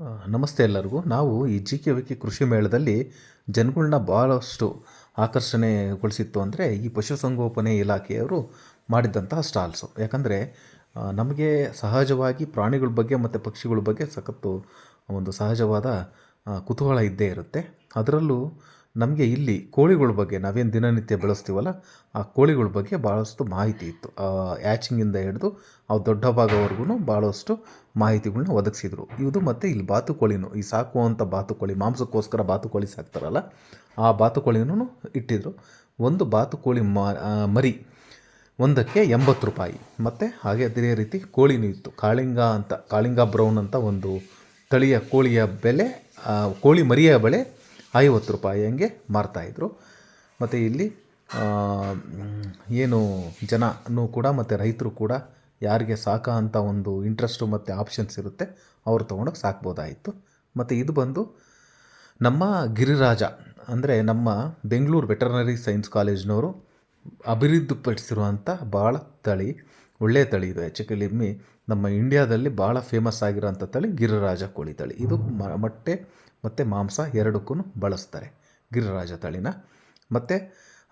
ನಮಸ್ತೆ ಎಲ್ಲರಿಗೂ. ನಾವು ಈ ಜಿ ಕೆ ವಿಕೆ ಕೃಷಿ ಮೇಳದಲ್ಲಿ ಜನಗಳನ್ನ ಭಾಳಷ್ಟು ಆಕರ್ಷಣೆಗೊಳಿಸಿತ್ತು ಅಂದರೆ ಈ ಪಶುಸಂಗೋಪನೆ ಇಲಾಖೆಯವರು ಮಾಡಿದಂತಹ ಸ್ಟಾಲ್ಸು. ಯಾಕಂದರೆ ನಮಗೆ ಸಹಜವಾಗಿ ಪ್ರಾಣಿಗಳ ಬಗ್ಗೆ ಮತ್ತು ಪಕ್ಷಿಗಳ ಬಗ್ಗೆ ಸಖತ್ತು ಒಂದು ಸಹಜವಾದ ಕುತೂಹಲ ಇದ್ದೇ ಇರುತ್ತೆ. ಅದರಲ್ಲೂ ನಮಗೆ ಇಲ್ಲಿ ಕೋಳಿಗಳ ಬಗ್ಗೆ ನಾವೇನು ದಿನನಿತ್ಯ ಬೆಳೆಸ್ತೀವಲ್ಲ, ಆ ಕೋಳಿಗಳ ಬಗ್ಗೆ ಭಾಳಷ್ಟು ಮಾಹಿತಿ ಇತ್ತು. ಆ್ಯಚಿಂಗಿಂದ ಹಿಡಿದು ಅವು ದೊಡ್ಡ ಭಾಗವರೆಗೂ ಭಾಳಷ್ಟು ಮಾಹಿತಿಗಳನ್ನ ಒದಗಿಸಿದ್ರು. ಇದು ಮತ್ತು ಇಲ್ಲಿ ಬಾತುಕೋಳಿನೂ, ಈ ಸಾಕುವಂಥ ಬಾತುಕೋಳಿ, ಮಾಂಸಕ್ಕೋಸ್ಕರ ಬಾತುಕೋಳಿ ಸಾಕ್ತಾರಲ್ಲ, ಆ ಬಾತುಕೋಳಿನೂ ಇಟ್ಟಿದ್ರು. ಒಂದು ಬಾತುಕೋಳಿ ಮರಿ ಒಂದಕ್ಕೆ ಎಂಬತ್ತು ರೂಪಾಯಿ. ಮತ್ತು ಹಾಗೆ ಅದೇ ರೀತಿ ಕೋಳಿನೂ ಇತ್ತು. ಕಾಳಿಂಗ ಅಂತ, ಕಾಳಿಂಗ ಬ್ರೌನ್ ಅಂತ ಒಂದು ತಳಿಯ ಕೋಳಿಯ ಬೆಲೆ ಕೋಳಿ ಮರಿಯ ಬೆಲೆ ಐವತ್ತು ರೂಪಾಯಿ ಹಂಗೆ ಮಾರ್ತಾಯಿದ್ರು ಮತ್ತು ಇಲ್ಲಿ ಏನು ಜನನೂ ಕೂಡ ಮತ್ತು ರೈತರು ಕೂಡ ಯಾರಿಗೆ ಸಾಕ ಅಂತ ಒಂದು ಇಂಟ್ರೆಸ್ಟು ಮತ್ತು ಆಪ್ಷನ್ಸ್ ಇರುತ್ತೆ, ಅವರು ತೊಗೊಂಡೋಗಿ ಸಾಕ್ಬೋದಾಯಿತು. ಮತ್ತು ಇದು ಬಂದು ನಮ್ಮ ಗಿರಿರಾಜ, ಅಂದರೆ ನಮ್ಮ ಬೆಂಗಳೂರು ವೆಟರ್ನರಿ ಸೈನ್ಸ್ ಕಾಲೇಜ್ನವರು ಅಭಿವೃದ್ಧಿಪಡಿಸಿರುವಂಥ ಭಾಳ ತಳಿ. ಒಳ್ಳೆಯ ತಳಿ ಇದು. ಹೆಚ್ಚು ನಮ್ಮ ಇಂಡಿಯಾದಲ್ಲಿ ಭಾಳ ಫೇಮಸ್ ಆಗಿರೋಂಥ ತಳಿ ಗಿರಿರಾಜ ಕೋಳಿ ತಳಿ. ಇದು ಮೊಟ್ಟೆ ಮತ್ತು ಮಾಂಸ ಎರಡಕ್ಕೂ ಬಳಸ್ತಾರೆ ಗಿರಿರಾಜ ತಳಿನ. ಮತ್ತು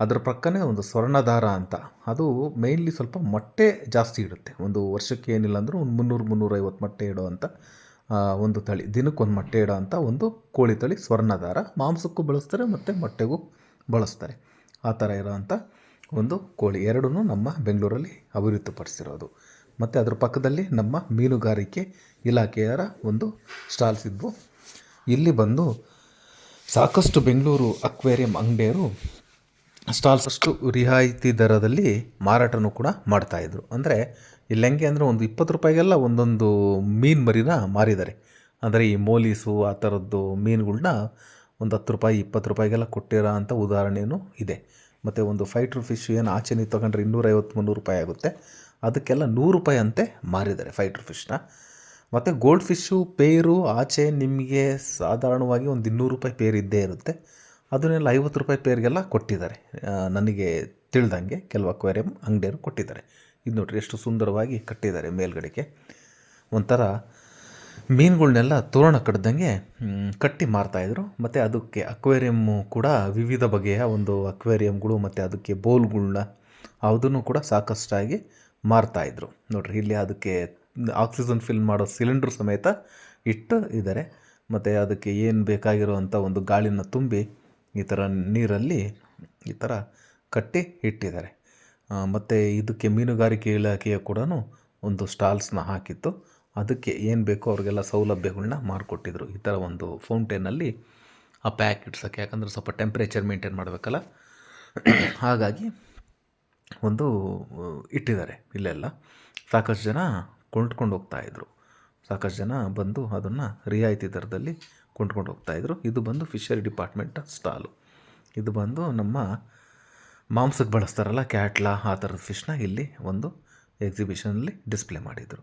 ಅದರ ಪಕ್ಕನೇ ಒಂದು ಸ್ವರ್ಣದಾರ ಅಂತ. ಅದು ಮೇಯ್ನ್ಲಿ ಸ್ವಲ್ಪ ಮೊಟ್ಟೆ ಜಾಸ್ತಿ ಇಡುತ್ತೆ. ಒಂದು ವರ್ಷಕ್ಕೆ ಏನಿಲ್ಲ ಅಂದರೂ ಒಂದು ಮುನ್ನೂರು, ಮುನ್ನೂರೈವತ್ತು ಮೊಟ್ಟೆ ಇಡೋ ಅಂತ ಒಂದು ತಳಿ ದಿನಕ್ಕೊಂದು ಮೊಟ್ಟೆ ಇಡೋ ಅಂಥ ಒಂದು ಕೋಳಿ ತಳಿ ಸ್ವರ್ಣದಾರ. ಮಾಂಸಕ್ಕೂ ಬಳಸ್ತಾರೆ ಮತ್ತು ಮೊಟ್ಟೆಗೂ ಬಳಸ್ತಾರೆ. ಆ ಥರ ಇರೋವಂಥ ಒಂದು ಕೋಳಿ ಎರಡೂ ನಮ್ಮ ಬೆಂಗಳೂರಲ್ಲಿ ಅಭಿವೃದ್ಧಿಪಡಿಸಿರೋದು. ಮತ್ತು ಅದರ ಪಕ್ಕದಲ್ಲಿ ನಮ್ಮ ಮೀನುಗಾರಿಕೆ ಇಲಾಖೆಯರ ಒಂದು ಸ್ಟಾಲ್ಸ್ ಇದ್ವು. ಇಲ್ಲಿ ಬಂದು ಸಾಕಷ್ಟು ಬೆಂಗಳೂರು ಅಕ್ವೇರಿಯಂ ಅಂಗಡಿಯರು ಸ್ಟಾಲ್ಸ್ ಅಷ್ಟು ರಿಯಾಯಿತಿ ದರದಲ್ಲಿ ಮಾರಾಟನೂ ಕೂಡ ಮಾಡ್ತಾಯಿದ್ರು ಅಂದರೆ ಇಲ್ಲಿ ಹೆಂಗೆ ಅಂದರೆ ಒಂದು ಇಪ್ಪತ್ತು ರೂಪಾಯಿಗೆಲ್ಲ ಒಂದೊಂದು ಮೀನು ಮರಿನ ಮಾರಿದ್ದಾರೆ. ಅಂದರೆ ಈ ಮೋಲೀಸು ಆ ಥರದ್ದು ಮೀನುಗಳ್ನ ಒಂದು ಹತ್ತು ರೂಪಾಯಿ, ಇಪ್ಪತ್ತು ರೂಪಾಯಿಗೆಲ್ಲ ಕೊಟ್ಟಿರೋ ಅಂಥ ಉದಾಹರಣೆಯೂ ಇದೆ. ಮತ್ತು ಒಂದು ಫೈಟ್ರ್ ಫಿಶ್ ಏನು ಆಚೆ ನೀವು ತೊಗೊಂಡ್ರೆ ಇನ್ನೂರೈವತ್ತು ಮುನ್ನೂರು ರೂಪಾಯಿ ಆಗುತ್ತೆ. ಅದಕ್ಕೆಲ್ಲ ನೂರು ರೂಪಾಯಿ ಅಂತೆ ಮಾರಿದ್ದಾರೆ ಫೈಟ್ರ್ ಫಿಶ್ನ ಮತ್ತು ಗೋಲ್ಡ್ ಫಿಶ್ಶು ಪೇರು ಆಚೆ ನಿಮಗೆ ಸಾಧಾರಣವಾಗಿ ಒಂದು ಇನ್ನೂರು ರೂಪಾಯಿ ಪೇರ್ ಇದ್ದೇ ಇರುತ್ತೆ. ಅದನ್ನೆಲ್ಲ ಐವತ್ತು ರೂಪಾಯಿ ಪೇರ್ಗೆಲ್ಲ ಕೊಟ್ಟಿದ್ದಾರೆ. ನನಗೆ ತಿಳಿದಂಗೆ ಕೆಲವು ಅಕ್ವೇರಿಯಂ ಅಂಗಡಿಯವರು ಕೊಟ್ಟಿದ್ದಾರೆ. ಇದು ನೋಡ್ರಿ ಎಷ್ಟು ಸುಂದರವಾಗಿ ಕಟ್ಟಿದ್ದಾರೆ ಮೇಲ್ಗಡೆಗೆ. ಒಂಥರ ಮೀನುಗಳ್ನೆಲ್ಲ ತೋರಣ ಕಟ್ಟಿದಂಗೆ ಕಟ್ಟಿ ಮಾರ್ತಾಯಿದ್ರು ಮತ್ತು ಅದಕ್ಕೆ ಅಕ್ವೇರಿಯಮ್ಮು ಕೂಡ ವಿವಿಧ ಬಗೆಯ ಒಂದು ಅಕ್ವೇರಿಯಮ್ಗಳು ಮತ್ತು ಅದಕ್ಕೆ ಬೋಲ್ಗಳ್ನ ಅದನ್ನು ಕೂಡ ಸಾಕಷ್ಟಾಗಿ ಮಾರ್ತಾಯಿದ್ರು ನೋಡ್ರಿ, ಇಲ್ಲಿ ಅದಕ್ಕೆ ಆಕ್ಸಿಜನ್ ಫಿಲ್ ಮಾಡೋ ಸಿಲಿಂಡ್ರ್ ಸಮೇತ ಇಟ್ಟು ಇದ್ದಾರೆ ಮತ್ತು ಅದಕ್ಕೆ ಏನು ಬೇಕಾಗಿರುವಂಥ ಒಂದು ಗಾಳಿನ ತುಂಬಿ ಈ ಥರ ನೀರಲ್ಲಿ ಈ ಥರ ಕಟ್ಟಿ ಇಟ್ಟಿದ್ದಾರೆ. ಮತ್ತು ಇದಕ್ಕೆ ಮೀನುಗಾರಿಕೆ ಇಲಾಖೆಯ ಕೂಡ ಒಂದು ಸ್ಟಾಲ್ಸ್ನ ಹಾಕಿತ್ತು. ಅದಕ್ಕೆ ಏನು ಬೇಕೋ ಅವ್ರಿಗೆಲ್ಲ ಸೌಲಭ್ಯಗಳನ್ನ ಮಾಡಿಕೊಟ್ಟಿದ್ರು ಈ ಥರ ಒಂದು ಫೌಂಟೇನಲ್ಲಿ ಆ ಪ್ಯಾಕ್ ಇಡ್ಸೋಕ್ಕೆ, ಯಾಕಂದರೆ ಸ್ವಲ್ಪ ಟೆಂಪ್ರೇಚರ್ ಮೇಂಟೈನ್ ಮಾಡಬೇಕಲ್ಲ. ಹಾಗಾಗಿ ಒಂದು ಇಟ್ಟಿದ್ದಾರೆ ಇಲ್ಲೆಲ್ಲ. ಸಾಕಷ್ಟು ಜನ ಕೊಂಡ್ಕೊಂಡು ಹೋಗ್ತಾಯಿದ್ರು ಸಾಕಷ್ಟು ಜನ ಬಂದು ಅದನ್ನು ರಿಯಾಯಿತಿ ದರದಲ್ಲಿ ಕೊಂಡ್ಕೊಂಡು ಹೋಗ್ತಾಯಿದ್ರು ಇದು ಬಂದು ಫಿಶರಿ ಡಿಪಾರ್ಟ್ಮೆಂಟ್ ಸ್ಟಾಲು. ಇದು ಬಂದು ನಮ್ಮ ಮಾಂಸಕ್ಕೆ ಬಳಸ್ತಾರಲ್ಲ, ಕ್ಯಾಟ್ಲಾ ಆ ಥರದ ಫಿಶ್ನ ಇಲ್ಲಿ ಒಂದು ಎಕ್ಸಿಬಿಷನಲ್ಲಿ ಡಿಸ್ಪ್ಲೇ ಮಾಡಿದರು.